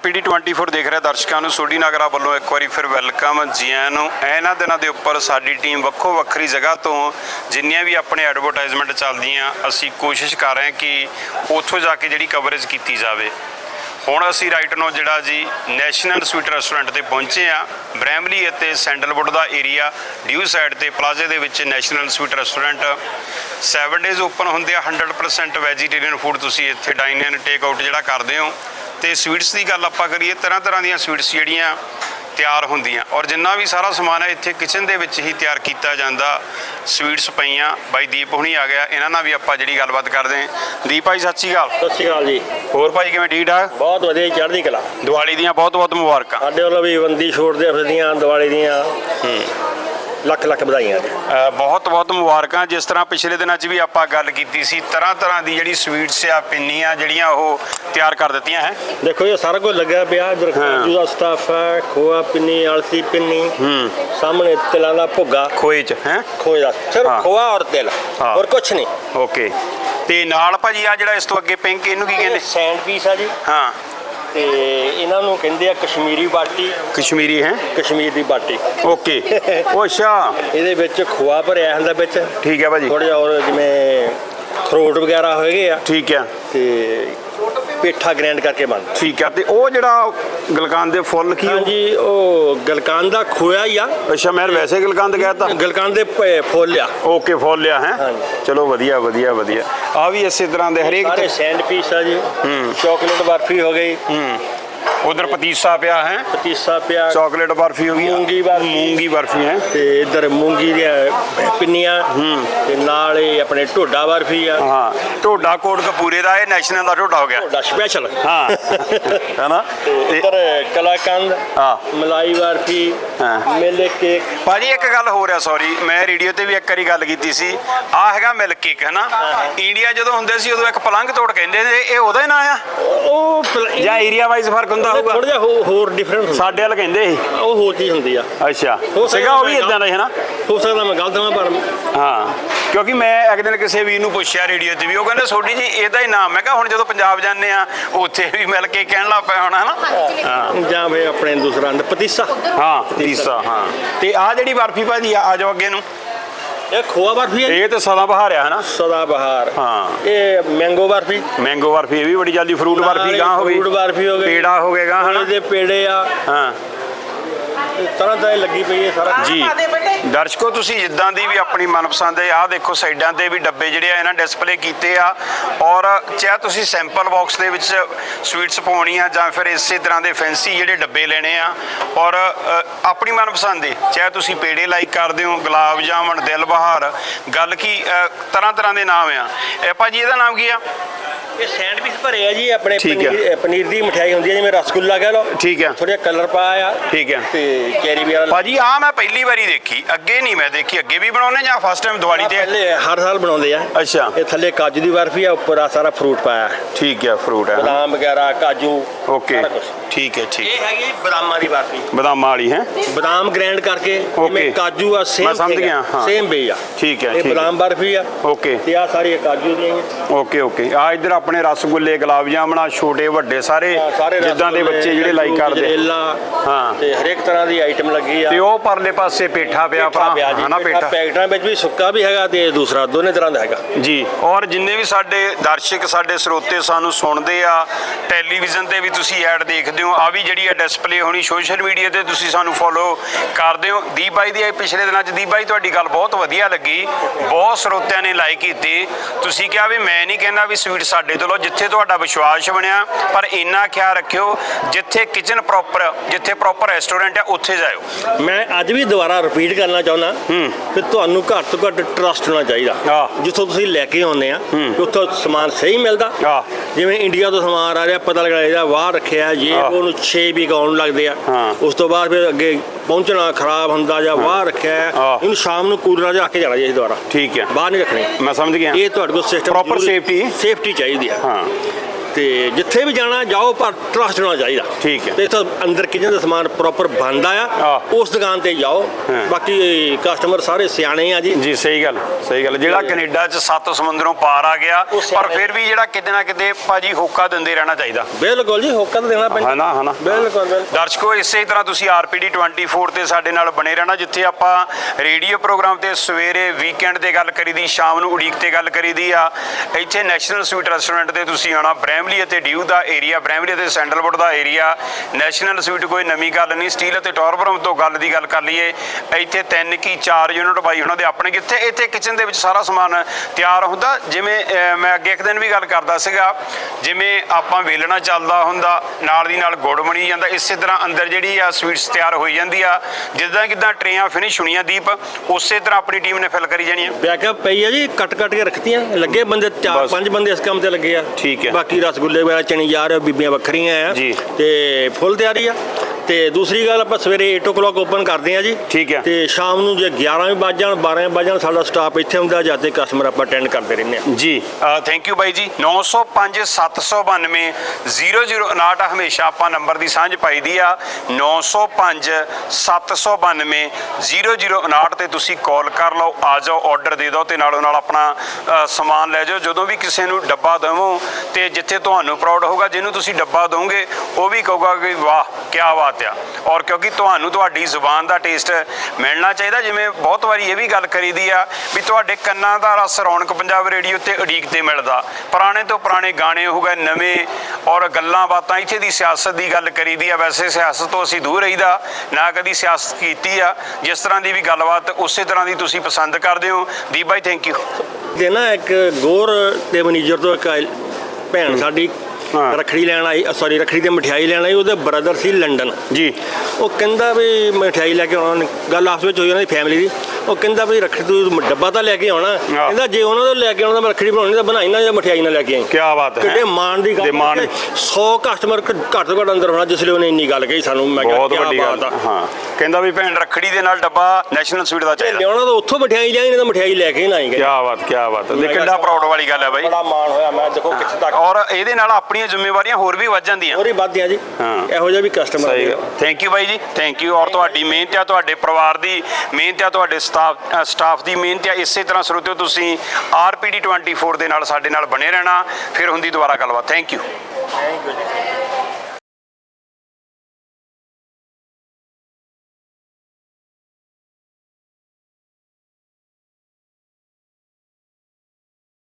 RPD 24 ਦੇਖ ਰਿਹਾ ਦਰਸ਼ਕਾਂ ਨੂੰ, ਸੋਢੀ ਨਗਰਾ ਵੱਲੋਂ ਇੱਕ ਵਾਰੀ ਫਿਰ ਵੈਲਕਮ ਜੀ ਆਇਆਂ ਨੂੰ। ਇਹਨਾਂ ਦਿਨਾਂ ਦੇ ਉੱਪਰ ਸਾਡੀ ਟੀਮ ਵੱਖੋ ਵੱਖਰੀ ਜਗ੍ਹਾ ਤੋਂ ਜਿੰਨੀਆਂ ਵੀ ਆਪਣੇ ਐਡਵਰਟਾਈਜ਼ਮੈਂਟ ਚੱਲਦੀਆਂ, ਅਸੀਂ ਕੋਸ਼ਿਸ਼ ਕਰ ਰਹੇ ਹਾਂ ਕਿ ਉੱਥੋਂ ਜਾ ਕੇ ਜਿਹੜੀ ਕਵਰੇਜ ਕੀਤੀ ਜਾਵੇ। ਹੁਣ ਅਸੀਂ ਰਾਈਟ ਨੂੰ ਜਿਹੜਾ ਜੀ ਨੈਸ਼ਨਲ ਸਵੀਟ ਰੈਸਟੋਰੈਂਟ ਤੇ ਪਹੁੰਚੇ ਆ ਬ੍ਰੈਮਲੀ ਅਤੇ ਸੈਂਡਲਵੁੱਡ ਦਾ ਏਰੀਆ, ਡਿਊ ਸਾਈਡ ਤੇ ਪਲਾਜ਼ੇ ਦੇ ਵਿੱਚ national sweet restaurant. 7 days open ਹੁੰਦੇ ਆ 100% ਵੈਜੀਟੇਰੀਅਨ ਫੂਡ ਤੁਸੀਂ ਇੱਥੇ ਡਾਈਨ ਇਨ ਟੇਕ ਆਊਟ ਜਿਹੜਾ ਕਰਦੇ ਹੋ। ਤੇ ਸਵੀਟਸ ਦੀ ਗੱਲ ਆਪਾਂ ਕਰੀਏ ਤਰ੍ਹਾਂ ਤਰ੍ਹਾਂ ਦੀਆਂ ਸਵੀਟਸ ਜਿਹੜੀਆਂ ਤਿਆਰ ਹੁੰਦੀਆਂ। ਔਰ ਜਿੰਨਾ ਵੀ ਸਾਰਾ ਸਮਾਨ ਹੈ ਇੱਥੇ ਕਿਚਨ ਦੇ ਵਿੱਚ ਹੀ ਤਿਆਰ ਕੀਤਾ ਜਾਂਦਾ। ਸਵੀਟਸ ਪਈਆਂ ਬਾਈ ਦੀਪ ਹੁਣੀ ਆ ਗਿਆ। ਇਹਨਾਂ ਨਾਲ ਵੀ ਆਪਾਂ ਜਿਹੜੀ ਗੱਲਬਾਤ ਕਰਦੇ ਹਾਂ। ਦੀਪ ਭਾਈ ਸਤਿ ਸ਼੍ਰੀ ਅਕਾਲ। ਸਤਿ ਸ਼੍ਰੀ ਅਕਾਲ ਜੀ। ਹੋਰ ਭਾਈ ਕਿਵੇਂ ਠੀਕ ਠਾਕ? ਬਹੁਤ ਵਧੀਆ ਜੀ, ਚੜ੍ਹਦੀ ਕਲਾ। ਦੀਵਾਲੀ ਦੀਆਂ ਬਹੁਤ ਬਹੁਤ ਮੁਬਾਰਕਾਂ। ਸਾਡੇ ਵੱਲੋਂ ਵੀ ਬੰਦੀ ਛੋੜ ਦੇ ਫਿਰਦੀਆਂ ਦੀਵਾਲੀ ਦੀਆਂ। ਲੱਖ ਲੱਖ ਵਧਾਈਆਂ ਜੀ। ਬਹੁਤ ਬਹੁਤ ਮੁਬਾਰਕਾਂ। ਜਿਸ ਤਰ੍ਹਾਂ ਪਿਛਲੇ ਦਿਨਾਂ 'ਚ ਵੀ ਆਪਾਂ ਗੱਲ ਕੀਤੀ ਸੀ ਤਰ੍ਹਾਂ ਤਰ੍ਹਾਂ ਦੀ ਜਿਹੜੀ ਸਵੀਟਸ ਆ ਪਿੰਨੀਆਂ ਜਿਹੜੀਆਂ ਉਹ ਤਿਆਰ ਕਰ ਦਿੱਤੀਆਂ ਹੈ। ਦੇਖੋ ਇਹ ਸਾਰਾ ਕੁਝ ਲੱਗਿਆ ਪਿਆ। ਕਾਜੂ ਦਾ ਸਟਾਫ ਹੈ ਖੋਆ ਪਿੰਨੀ ਅਲਸੀ ਪਿੰਨੀ। ਸਾਹਮਣੇ ਤਿਲਾਂ ਦਾ ਭੁੱਗਾ। ਖੋਏ 'ਚ ਹੈ? ਖੋਏ ਦਾ। ਹਾਂ। ਸਿਰਫ ਖੋਆ ਔਰ ਤਿਲ ਹਾਂ। ਹੋਰ ਕੁਝ ਨਹੀਂ। ਓਕੇ। ਤੇ ਨਾਲ ਭਾਜੀ ਆ ਜਿਹੜਾ ਇਸ ਤੋਂ ਅੱਗੇ ਪਿੰਕ ਇਹਨੂੰ ਕੀ ਕਹਿੰਦੇ? ਸੈਂਡ ਪੀਸ ਆ ਜੀ। ਹਾਂ। ਤੇ ਇਹਨਾਂ ਨੂੰ ਕਹਿੰਦੇ ਆ ਕਸ਼ਮੀਰੀ ਬਾਟੀ। ਕਸ਼ਮੀਰੀ ਹੈ? ਕਸ਼ਮੀਰ ਦੀ ਬਾਟੀ। ਓਕੇ। ਉਹ ਅੱਛਾ। ਇਹਦੇ ਵਿੱਚ ਖੋਆ ਭਰਿਆ ਹੁੰਦਾ ਵਿੱਚ। ਠੀਕ ਹੈ ਭਾਜੀ। ਥੋੜਾ ਜਿਹਾ ਹੋਰ ਜਿਵੇਂ ਖਰੋਟ ਵਗੈਰਾ ਹੋਏਗੇ ਆ। ਠੀਕ ਹੈ। ਤੇ ਪੇਠਾ ਗ੍ਰੈਂਡ ਕਰਕੇ ਬਣਦਾ ਠੀਕ ਹੈ ਤੇ ਉਹ ਜਿਹੜਾ ਗਲਕਾਨ ਦੇ ਫੁੱਲ ਕੀ ਉਹ? ਹਾਂਜੀ ਉਹ? ਗਲਕਾਨ ਦਾ ਖੋਇਆ ਹੀ ਆ। ਅੱਛਾ ਮੈਂ ਵੈਸੇ ਗਲਕਾਨ ਤੇ ਕਹਿਤਾ ਗਲਕਾਨ ਦੇ ਪ- ਫੁੱਲ ਆ। ਓਕੇ ਫੁੱਲ ਲਿਆ ਹੈ? ਹਾਂਜੀ। ਚਲੋ ਵਧੀਆ ਵਧੀਆ ਵਧੀਆ। ਆ ਵੀ ਇਸੇ ਤਰ੍ਹਾਂ ਦੇ ਹਰੇਕ ਸਾਰੇ ਸੈਂਡ ਪੀਸ ਆ ਜੀ। ਚਾਕਲੇਟ ਬਰਫੀ ਹੋ ਗਈ। ਉਧਰ ਪਤੀਸਾ ਪਿਆ ਹੈ। ਪਤੀਸਾ ਪਿਆ। ਚਾਕਲੇਟ ਬਰਫੀ ਹੋ ਗਈ। ਮੂੰਗੀ ਬਰਫੀ। ਮੂੰਗੀ ਬਰਫੀ ਹੈ। ਤੇ ਇਧਰ ਮੂੰਗੀ ਦੀਆਂ ਪਿੰਨੀਆਂ। ਤੇ ਨਾਲ ਇਹ ਆਪਣੇ ਢੋਡਾ ਬਰਫੀ ਆ। ਹਾਂ। ਢੋਡਾ ਕੋਟ ਕਪੂਰੇ ਦਾ ਇਹ ਨੈਸ਼ਨਲ ਦਾ ਢੋਡਾ ਹੋ ਗਿਆ। ਢੋਡਾ ਸਪੈਸ਼ਲ ਹਾਂ। ਹੈਨਾ? ਇਧਰ ਕਲਾਕੰਦ ਹਾਂ। ਮਲਾਈ ਬਰਫੀ ਹਾਂ। ਮਿਲਕ ਕੇਕ ਭਾਜੀ ਇੱਕ ਗੱਲ ਹੋ ਰਿਹਾ ਸੌਰੀ ਮੈਂ ਰੇਡੀਓ ਤੇ ਵੀ ਇੱਕ ਵਾਰੀ ਗੱਲ ਕੀਤੀ ਸੀ। ਆ ਹੈਗਾ ਮਿਲਕ ਕੇਕ ਹੈਨਾ? ਇੰਡੀਆ ਜਦੋਂ ਹੁੰਦੇ ਸੀ ਉਦੋਂ ਇੱਕ ਪਲੰਗ ਤੋੜ ਕਹਿੰਦੇ ਨੇ ਇਹ ਉਹਦਾ ਹੀ ਨਾਂ ਆ? ਉਹ ਜਾਂ ਏਰੀਆ ਵਾਈਜ਼ ਫ਼ਰਕ ਹੁੰਦਾ ਥੋੜਾ ਹੋਊਗਾ। ਜਿਹਾ ਹੋ- ਹੋਰ ਡਿਫਰੈਂਟ ਹੁੰਦਾ। ਸਾਡੇ ਵਾਲ ਕਹਿੰਦੇ ਸੀ ਉਹ ਹੋਰ ਚੀਜ਼ ਹੁੰਦੀ ਆ। ਅੱਛਾ। ਸੀਗਾ ਉਹ ਵੀ ਮੈਂ ਇਦਾਂ ਦਾ ਹੀ ਹੈਨਾ? ਹੋ ਸਕਦਾ ਮੈਂ ਗਲਤ ਹਾਂ ਪਰ ਹਾਂ। ਕਿਉਂਕਿ ਮੈਂ ਇੱਕ ਦਿਨ ਕਿਸੇ ਵੀਰ ਨੂੰ ਪੁੱਛਿਆ ਰੇਡੀਓ ਤੇ ਵੀ ਉਹ ਕਹਿੰਦੇ ਸੋਢੀ ਜੀ ਇਹਦਾ ਹੀ ਨਾਮ ਮੈਂ ਕਿਹਾ ਹੁਣ ਜਦੋਂ ਪੰਜਾਬ ਜਾਂਦੇ ਆ ਉੱਥੇ ਵੀ ਮਿਲ ਕੇ ਕਹਿਣ ਲੱਗ ਪਿਆ ਹੋਣਾ ਹਨਾ? ਹਾਂ। ਜਾਂ ਫੇ ਆਪਣੇ ਦੂਸਰਾ ਅੰਡ ਪਤੀਸਾ। ਹਾਂ ਤੀਸਾ ਹਾਂ। ਤੇ ਆ ਜਿਹੜੀ ਬਰਫੀ ਭਾਜੀ ਆ ਆ ਜਾਓ ਅੱਗੇ ਨੂੰ। ਇਹ ਖੋਆ ਬਰਫੀ ਹੈ ਇਹ ਤੇ ਸਦਾ ਬਹਾਰ ਆ ਹਨਾ? ਸਦਾ ਬਹਾਰ। ਹਾਂ। ਇਹ ਮੈਂਗੋ ਬਰਫੀ? ਮੈਂਗੋ ਬਰਫੀ ਇਹ ਵੀ ਬੜੀ ਜਲਦੀ ਫਰੂਟ ਬਰਫੀ ਗਾਂ ਹੋ ਗਈ। ਫਰੂਟ ਬਰਫੀ ਹੋ ਗਈ ਪੇੜਾ ਹੋ ਗਿਆ ਗਾਂ ਹਨਾ? ਇਹਦੇ ਪੇੜੇ ਆ। ਹਾਂ। ਤਰ੍ਹਾਂ ਤਰ੍ਹਾਂ ਦੀ ਲੱਗੀ ਪਈ ਹੈ ਸਾਰਾ। ਜੀ। ਦਰਸ਼ਕੋ ਤੁਸੀਂ ਜਿੱਦਾਂ ਦੀ ਵੀ ਆਪਣੀ ਮਨਪਸੰਦ ਹੈ ਆਹ ਦੇਖੋ ਸਾਈਡਾਂ ਤੇ ਵੀ ਡੱਬੇ ਜਿਹੜੇ ਆ ਇਹਨਾਂ ਡਿਸਪਲੇ ਕੀਤੇ ਆ। ਔਰ ਚਾਹੇ ਤੁਸੀਂ ਸੈਂਪਲ ਬਾਕਸ ਦੇ ਵਿੱਚ ਸਵੀਟਸ ਪਾਉਣੀ ਆ ਜਾਂ ਫਿਰ ਇਸੇ ਤਰ੍ਹਾਂ ਦੇ ਫੈਂਸੀ ਜਿਹੜੇ ਡੱਬੇ ਲੈਣੇ ਆ। ਔਰ ਅ, ਆਪਣੀ ਮਨਪਸੰਦ ਦੇ ਚਾਹੇ ਤੁਸੀਂ ਪੇੜੇ ਲਾਈਕ ਕਰਦੇ ਹੋ ਗੁਲਾਬ ਜਾਮਣ ਦਿਲ ਬਹਾਰ ਗੱਲ ਕੀ ਤਰ੍ਹਾਂ ਤਰ੍ਹਾਂ ਦੇ ਨਾਮ ਆ। ਇਹ ਭਾਜੀ ਇਹਦਾ ਨਾਮ ਕੀ ਆ? ਇਹ ਸੈਂਡਵਿਚ ਭਰੇ ਆ ਜੀ ਆਪਣੇ ਠੀਕ ਹੈ। ਪਨੀਰ ਪਨੀਰ ਦੀ ਮਠਿਆਈ ਹੁੰਦੀ ਹੈ ਜਿਵੇਂ ਰਸਗੁੱਲਾ ਕਹਿ ਲਓ। ਠੀਕ ਹੈ ਥੋੜਾ ਕਲਰ ਪਾਇਆ ਆ। ਠੀਕ ਹੈ ਤੇ ਕੈਰੀ ਵੀ ਵਾਲਾ ਭਾਜੀ ਆ ਮੈਂ ਪਹਿਲੀ ਵਾਰੀ ਦੇਖੀ। ਅੱਗੇ ਨਹੀਂ ਮੈਂ ਦੇਖੀ। ਅੱਗੇ ਵੀ ਬਣਾਉਣੇ ਜਾਂ ਫਸਟ ਟਾਈਮ ਦੀਵਾਲੀ ਤੇ? ਪਹਿਲੇ ਹਰ ਸਾਲ ਬਣਾਉਂਦੇ ਆ। ਅੱਛਾ। ਇਹ ਥੱਲੇ ਕਾਜੂ ਦੀ ਬਰਫੀ ਆ ਉੱਪਰ ਆ ਸਾਰਾ ਫਰੂਟ ਪਾਇਆ। ਠੀਕ ਹੈ ਫਰੂਟ ਹੈ ਬਦਾਮ ਵਗੈਰਾ ਕਾਜੂ। ਓਕੇ ਸਾਰਾ ਕੁਛ। ਠੀਕ ਹੈ ਠੀਕ। ਇਹ ਹੈਗੀ ਬਦਾਮਾਂ ਦੀ ਬਰਫੀ। ਬਦਾਮਾਂ ਵਾਲੀ ਹੈ? ਬਦਾਮ ਗ੍ਰਾਈਂਡ ਕਰਕੇ Okay. ਜਿਵੇਂ ਕਾਜੂ ਆ ਸੇਮ ਮੈਂ ਸਮਝ ਗਿਆ, ਹਾਂ। ਸੇਮ ਬੇ ਆ। ਠੀਕ ਹੈ, ਇਹ ਠੀਕ ਹੈ। ਬਦਾਮ ਬਰਫੀ ਆ। ਓਕੇ ਤੇ ਆ ਸਾਰੀ ਕਾਜੂ ਦੀਆਂ ਹੀ ਆ। ਓਕੇ ਓਕੇ ਆ ਇੱਧਰ ਆਪਣੇ ਰਸਗੁੱਲੇ ਗੁਲਾਬ ਜਾਮਣਾ ਛੋਟੇ ਵੱਡੇ ਸਾਰੇ ਆਹ ਸਾਰੇ ਜਿੱਦਾਂ ਦੇ ਰਸਗੁੱਲੇ, ਬੱਚੇ ਜਿਹੜੇ ਲਾਈਕ ਲੱਡੂ, ਕਰਦੇ। ਗਜਰੇਲਾ, ਹਾਂ। ਤੇ ਹਰੇਕ ਤਰ੍ਹਾਂ ਦੀ ਆਈਟਮ ਲੱਗੀ ਆ। ਤੇ ਉਹ ਪਰਲੇ ਪਾਸੇ ਪੇਠਾ ਪਿਆ ਭਰਾ ਹਨਾ ਪੇਠਾ ਪੈਕਟਾਂ ਵਿੱਚ ਵੀ ਸੁੱਕਾ ਵੀ ਹੈਗਾ ਤੇ ਦੂਸਰਾ ਦੋਨੇ ਤਰ੍ਹਾਂ ਦਾ ਹੈਗਾ। ਜੀ ਔਰ ਜਿੰਨੇ ਵੀ ਸਾਡੇ ਦਰਸ਼ਕ ਸਾਡੇ ਸਰੋਤੇ ਸਾਨੂੰ ਸੁਣਦੇ ਆ ਟੈਲੀਵਿਜ਼ਨ ਤੇ ਵੀ ਤੁਸੀਂ ਐਡ ਦੇਖਦੇ ਹੋ ਆ ਵੀ ਜਿਹੜੀ ਆ ਡਿਸਪਲੇ ਹੋਣੀ ਸੋਸ਼ਲ ਮੀਡੀਆ ਤੇ ਤੁਸੀਂ ਸਾਨੂੰ ਫੋਲੋ ਕਰਦੇ ਹੋ। ਦੀਪ ਬਾਈ ਦੀ ਇਹ ਪਿਛਲੇ ਦਿਨਾਂ ਚ ਦੀਪ ਬਾਈ ਤੁਹਾਡੀ ਗੱਲ ਬਹੁਤ ਵਧੀਆ ਲੱਗੀ। ਬਹੁਤ ਸਰੋਤਿਆਂ ਨੇ ਲਾਈਕ ਕੀਤੀ। ਤੁਸੀਂ ਕਿਹਾ ਵੀ ਮੈਂ ਨਹੀਂ ਕਹਿੰਦਾ ਵੀ ਸਵੀਟ ਸਾਡੇ ਤੋਂ ਲਓ ਜਿੱਥੇ ਤੁਹਾਡਾ ਵਿਸ਼ਵਾਸ ਬਣਿਆ ਪਰ ਇੰਨਾ ਖਿਆਲ ਰੱਖਿਓ ਜਿੱਥੇ ਕਿਚਨ ਪ੍ਰੋਪਰ ਜਿੱਥੇ ਪ੍ਰੋਪਰ ਰੈਸਟੋਰੈਂਟ ਹੈ ਉੱਥੇ ਜਾਇਓ। ਮੈਂ ਅੱਜ ਵੀ ਦੁਬਾਰਾ ਰਿਪੀਟ ਕਰਨਾ ਚਾਹੁੰਦਾ। ਕਿ ਤੁਹਾਨੂੰ ਘੱਟ ਤੋਂ ਘੱਟ ਟਰਸਟ ਹੋਣਾ ਚਾਹੀਦਾ। ਜਿੱਥੋਂ ਤੁਸੀਂ ਲੈ ਕੇ ਆਉਂਦੇ ਆ ਉੱਥੋਂ ਸਮਾਨ ਸਹੀ ਮਿਲਦਾ। ਜਿਵੇਂ ਇੰਡੀਆ ਤੋਂ ਸਮਾਨ ਆ ਰਿਹਾ ਪਤਾ ਲੱਗਦਾ ਇਹਦਾ ਬਾਹਰ ਰੱਖਿਆ ਜੇ। ਉਹਨੂੰ 6 ਵੀ ਗਾਉਣ ਲੱਗਦੇ ਆ ਹਾਂ। ਉਸ ਤੋਂ ਬਾਅਦ ਫਿਰ ਅੱਗੇ ਪਹੁੰਚਣਾ ਖਰਾਬ ਹੁੰਦਾ ਜਾਂ ਬਾਹਰ ਰੱਖਿਆ ਹੈ। ਇਹਨੂੰ ਸ਼ਾਮ ਨੂੰ ਕੂਲਰ 'ਚ ਰੱਖ ਕੇ ਜਾਣਾ ਜੀ ਦੁਬਾਰਾ ਠੀਕ ਹੈ ਬਾਹਰ ਨਹੀਂ ਰੱਖਣੀ ਮੈਂ ਸਮਝ ਗਿਆ ਇਹ ਤੁਹਾਡੇ ਕੋਲ ਸਿਸਟਮ Proper safety। ਸੇਫਟੀ ਚਾਹੀਦੀ ਆ ਹਾਂ ਤੇ ਜਿੱਥੇ ਵੀ ਜਾਣਾ ਜਾਓ ਪਰ ਟਰਸਟ ਹੋਣਾ ਚਾਹੀਦਾ। ਠੀਕ ਹੈ। ਤੇ ਇੱਥੋਂ ਅੰਦਰ ਕਿਚਨ ਦਾ ਸਮਾਨ ਪ੍ਰੋਪਰ ਬਣਦਾ ਆ। ਉਸ ਦੁਕਾਨ ਤੇ ਜਾਓ। ਬਾਕੀ ਕਸਟਮਰ ਸਾਰੇ ਸਿਆਣੇ ਆ ਜੀ। ਜੀ ਸਹੀ ਗੱਲ ਸਹੀ ਗੱਲ। ਜਿਹੜਾ ਕੈਨੇਡਾ 'ਚ ਸੱਤ ਸਮੁੰਦਰੋਂ ਪਾਰ ਆ ਗਿਆ ਪਰ। ਫਿਰ ਵੀ ਜਿਹੜਾ ਕਿਤੇ ਨਾ ਕਿਤੇ ਭਾਜੀ ਹੋਕਾ ਦਿੰਦੇ ਰਹਿਣਾ ਚਾਹੀਦਾ। ਬਿਲਕੁਲ ਜੀ ਹੋਕਾ ਤਾਂ ਦੇਣਾ ਪੈਂਦਾ। ਹਨਾ ਹਨਾ ਬਿਲਕੁਲ ਬਿਲਕੁਲ। ਦਰਸ਼ਕੋ ਇਸੇ ਤਰ੍ਹਾਂ ਤੁਸੀਂ ਆਰਪੀਡੀ 24 ਤੇ ਸਾਡੇ ਨਾਲ ਬਣੇ ਰਹਿਣਾ ਜਿੱਥੇ ਆਪਾਂ ਰੇਡੀਓ ਪ੍ਰੋਗਰਾਮ ਤੇ ਸਵੇਰੇ ਵੀਕਐਂਡ ਤੇ ਗੱਲ ਕਰੀਦੀ ਸ਼ਾਮ ਨੂੰ ਉਡੀਕ ਤੇ ਗੱਲ ਕਰੀਦੀ ਆ। ਇੱਥੇ ਨੈਸ਼ਨਲ ਸਵੀਟ ਰੈਸਟੋਰੈਂਟ ਤੇ ਤੁਸੀਂ ਆਣਾ ਬ੍ਰੈਮਲੀ ਅਤੇ ਡਿਊ ਦਾ ਏਰੀਆ ਬ੍ਰੈਮਲੀ ਅਤੇ ਸੈਂਡਲਵੁੱਡ ਦਾ ਏਰੀਆ। ਨੈਸ਼ਨਲ ਸਵੀਟ ਕੋਈ ਨਵੀਂ ਗੱਲ ਨਹੀਂ। ਸਟੀਲ ਅਤੇ ਟੌਰਬਰਮ ਤੋਂ ਗੱਲ ਦੀ ਗੱਲ ਕਰ ਲਈਏ। ਇੱਥੇ ਤਿੰਨ ਕੀ ਚਾਰ ਯੂਨਿਟ ਬਾਈ ਉਹਨਾਂ ਦੇ ਆਪਣੇ ਕਿੱਥੇ? ਇੱਥੇ ਕਿਚਨ ਦੇ ਵਿੱਚ ਸਾਰਾ ਸਮਾਨ ਤਿਆਰ ਹੁੰਦਾ। ਜਿਵੇਂ ਮੈਂ ਅੱਗੇ ਇੱਕ ਦਿਨ ਵੀ ਗੱਲ ਕਰਦਾ ਸੀਗਾ। ਜਿਵੇਂ ਆਪਾਂ ਵੇਲਣਾ ਚੱਲਦਾ ਹੁੰਦਾ ਨਾਲ ਦੀ ਨਾਲ ਗੁੜ ਬਣੀ ਜਾਂਦਾ। ਇਸੇ ਤਰ੍ਹਾਂ ਅੰਦਰ ਜਿਹੜੀ ਆ ਸਵੀਟਸ ਤਿਆਰ ਹੋਈ ਜਾਂਦੀ ਆ। ਜਿੱਦਾਂ ਕਿਦਾਂ ਟਰੇਆਂ ਫਿਨਿਸ਼ ਹੋਣੀਆਂ ਦੀਪ ਉਸੇ ਤਰ੍ਹਾਂ ਆਪਣੀ ਟੀਮ ਨੇ ਫਿਲ ਕਰੀ ਜਾਣੀਆਂ। ਬੈਕਅਪ ਪਈ ਆ ਜੀ ਕੱਟ ਕੱਟ ਕੇ ਰੱਖਤੀਆਂ। ਲੱਗੇ ਬੰਦੇ ਚਾਰ। ਪੰਜ ਬੰਦੇ ਇਸ ਕੰਮ ਤੇ ਲੱਗੇ ਆ। ਠੀਕ ਹੈ। ਬਾਕੀ ਰਸਗੁੱਲੇ ਵਗੈਰਾ ਚਣੀ ਜਾ ਰਹੇ ਬੀਬੀਆਂ ਵੱਖਰੀਆਂ ਆ ਜੀ। ਤੇ ਫੁੱਲ ਤਿਆਰੀ ਆ ਤੇ ਦੂਸਰੀ ਗੱਲ ਆਪਾਂ ਸਵੇਰੇ 8 o'clock ਓਪਨ ਕਰਦੇ ਆ ਜੀ। ਠੀਕ ਹੈ। ਤੇ ਸ਼ਾਮ ਨੂੰ ਜੇ 11 ਵੀ ਵੱਜ ਜਾਣ 12 ਵੀ ਵੱਜ ਜਾਣ ਸਾਡਾ ਸਟਾਫ ਇੱਥੇ ਹੁੰਦਾ ਜਦ ਤੇ ਕਸਟਮਰ ਆਪਾਂ ਅਟੈਂਡ ਕਰਦੇ ਰਹਿੰਦੇ ਆ ਜੀ। ਥੈਂਕ ਯੂ ਬਾਈ ਜੀ। 905 792 0059 ਹਮੇਸ਼ਾ ਆਪਾਂ ਨੰਬਰ ਦੀ ਸਾਂਝ ਪਾਈ ਦੀ ਆ 905 792 0059 ਤੇ ਤੁਸੀਂ ਕਾਲ ਕਰ ਲਓ ਆ ਜਾਓ ਆਰਡਰ ਦੇ ਦਿਓ ਤੇ ਨਾਲੋਂ ਨਾਲ ਆਪਣਾ ਸਮਾਨ ਲੈ ਜਾਓ। ਜਦੋਂ ਵੀ ਕਿਸੇ ਨੂੰ ਡੱਬਾ ਦੇਵੋ ਤੇ ਜਿੱਥੇ ਤੁਹਾਨੂੰ ਪ੍ਰਾਊਡ ਹੋਊਗਾ ਜਿਹਨੂੰ ਤੁਸੀਂ ਡੱਬਾ ਦੋਗੇ ਉਹ ਵੀ ਕਹੂਗਾ ਕਿ ਵਾਹ ਕੀ ਬਾਤ ਆ ਔਰ ਕਿਉਂਕਿ ਤੁਹਾਨੂੰ ਤੁਹਾਡੀ ਜ਼ੁਬਾਨ ਦਾ ਟੇਸਟ ਮਿਲਣਾ ਚਾਹੀਦਾ, ਜਿਵੇਂ ਬਹੁਤ ਵਾਰੀ ਇਹ ਵੀ ਗੱਲ ਕਰੀਦੀ ਆ ਵੀ ਤੁਹਾਡੇ ਕੰਨਾਂ ਦਾ ਰਸ ਰੌਣਕ ਪੰਜਾਬ ਰੇਡੀਓ ਤੇ ਉਡੀਕ ਤੇ ਮਿਲਦਾ। ਪੁਰਾਣੇ ਤੋਂ ਪੁਰਾਣੇ ਗਾਣੇ ਹੋ ਨਵੇਂ ਔਰ ਗੱਲਾਂ ਬਾਤਾਂ, ਇੱਥੇ ਦੀ ਸਿਆਸਤ ਦੀ ਗੱਲ ਕਰੀਦੀ ਆ। ਵੈਸੇ ਸਿਆਸਤ ਤੋਂ ਅਸੀਂ ਦੂਰ ਰਹੀਦਾ, ਨਾ ਕਦੀ ਸਿਆਸਤ ਕੀਤੀ ਆ। ਜਿਸ ਤਰ੍ਹਾਂ ਦੀ ਵੀ ਗੱਲਬਾਤ, ਉਸੇ ਤਰ੍ਹਾਂ ਦੀ ਤੁਸੀਂ ਪਸੰਦ ਕਰਦੇ ਹੋ। ਦੀਪ ਬਾਈ ਥੈਂਕ ਯੂ ਤੇ ਨਾ ਇੱਕ ਗੋਰ ਤੇ ਮੈਨੇਜਰ ਤੋਂ ਇੱਕ ਭੈਣ, ਸਾਡੀ ਹਾਂ। ਰਖੜੀ ਲੈਣ ਆਈ ਸੌਰੀ ਰਖੜੀ ਤੇ ਮਠਿਆਈ ਲੈਣ ਆਈ ਉਹਦੇ ਬ੍ਰਦਰ ਸੀ ਲੰਡਨ। ਜੀ। ਉਹ ਕਹਿੰਦਾ ਵੀ ਮਠਿਆਈ ਲੈ ਕੇ ਆਉਣਾ ਉਹਨੇ ਗੱਲ ਆਪਸ ਵਿੱਚ ਹੋਈ ਉਹਨਾਂ ਦੀ ਫੈਮਿਲੀ ਦੀ। ਉਹ ਕਹਿੰਦਾ ਵੀ ਰੱਖੜੀ ਤੂੰ ਡੱਬਾ ਤਾਂ ਲੈ ਕੇ ਆਉਣਾ। ਕਹਿੰਦਾ ਜੇ ਉਹਨਾਂ ਤੋਂ ਲੈ ਕੇ ਆਉਣਾ ਤਾਂ ਮੈਂ ਰੱਖੜੀ ਬਣਾਉਣੀ ਤਾਂ ਬਣਾਈ ਨਾ ਜਾਂ ਮਠਿਆਈ ਨਾ ਲੈ ਕੇ ਆਈ। ਕੀ ਬਾਤ ਹੈ। ਕਿੱਡੇ ਮਾਣ ਦੀ ਗੱਲ ਮਾਣ 100 ਕਸਟਮਰ ਘੱਟ ਤੋਂ ਘੱਟ ਅੰਦਰ ਹੋਣਾ ਜਿਸ ਲਈ ਉਹਨੇ ਇੰਨੀ ਗੱਲ ਕਹੀ ਸਾਨੂੰ। ਮੈਂ ਕਿਹਾ ਬਹੁਤ ਵੱਡੀ ਬਾਤ ਗੱਲ। ਹਾਂ। ਕਹਿੰਦਾ ਵੀ ਭੈਣ ਰੱਖੜੀ ਦੇ ਨਾਲ ਡੱਬਾ ਨੈਸ਼ਨਲ ਸਵੀਟ ਦਾ ਚਾਹੀਦਾ। ਲਿਆਉਣਾ ਤਾਂ ਉੱਥੋਂ ਮਠਿਆਈ ਲਿਆਈ ਨਹੀਂ ਤਾਂ ਮਠਿਆਈ ਲੈ ਕੇ ਹੀ ਨਾ ਆਈ ਕੀ ਬਾਤ ਕੀ ਬਾਤ। ਤੇ ਕਿੰਨਾ ਪ੍ਰਾਊਡ ਵਾਲੀ ਗੱਲ ਹੈ ਬਾਈ। ਬੜਾ ਮਾਣ ਹੋਇਆ ਮੈਂ ਦੇਖੋ ਕਿੱਥੇ ਤੱਕ ਔਰ ਇਹਦੇ ਨਾਲ ਆਪਣੀਆਂ ਜ਼ਿੰਮੇਵਾਰੀਆਂ ਹੋਰ ਵੀ ਵੱਧ ਜਾਂਦੀਆਂ। ਹੋਰ ਹੀ ਵੱਧਦੀਆਂ ਜੀ। ਹਾਂ। ਇਹੋ ਜਿਹਾ ਵੀ ਕਸਟਮਰ ਸਹੀ ਥੈਂਕ ਯੂ ਬਾਈ ਜੀ। ਥੈਂਕ ਯੂ ਔਰ ਤੁਹਾਡੀ ਮਿਹਨਤ ਆ ਤੁਹਾਡੇ ਪਰਿਵਾਰ ਦੀ ਮਿਹਨਤ ਆ ਤੁਹਾਡੇ ਸਟਾਫ ਸਟਾਫ ਦੀ ਮਿਹਨਤ ਆ। ਇਸੇ ਤਰ੍ਹਾਂ ਸਰੋਤਿਓ, ਤੁਸੀਂ ਆਰਪੀਡੀ 24 ਦੇ ਨਾਲ ਸਾਡੇ ਨਾਲ ਬਣੇ ਰਹਿਣਾ। ਫਿਰ ਹੁੰਦੀ ਦੁਬਾਰਾ ਗੱਲਬਾਤ। Thank you thank you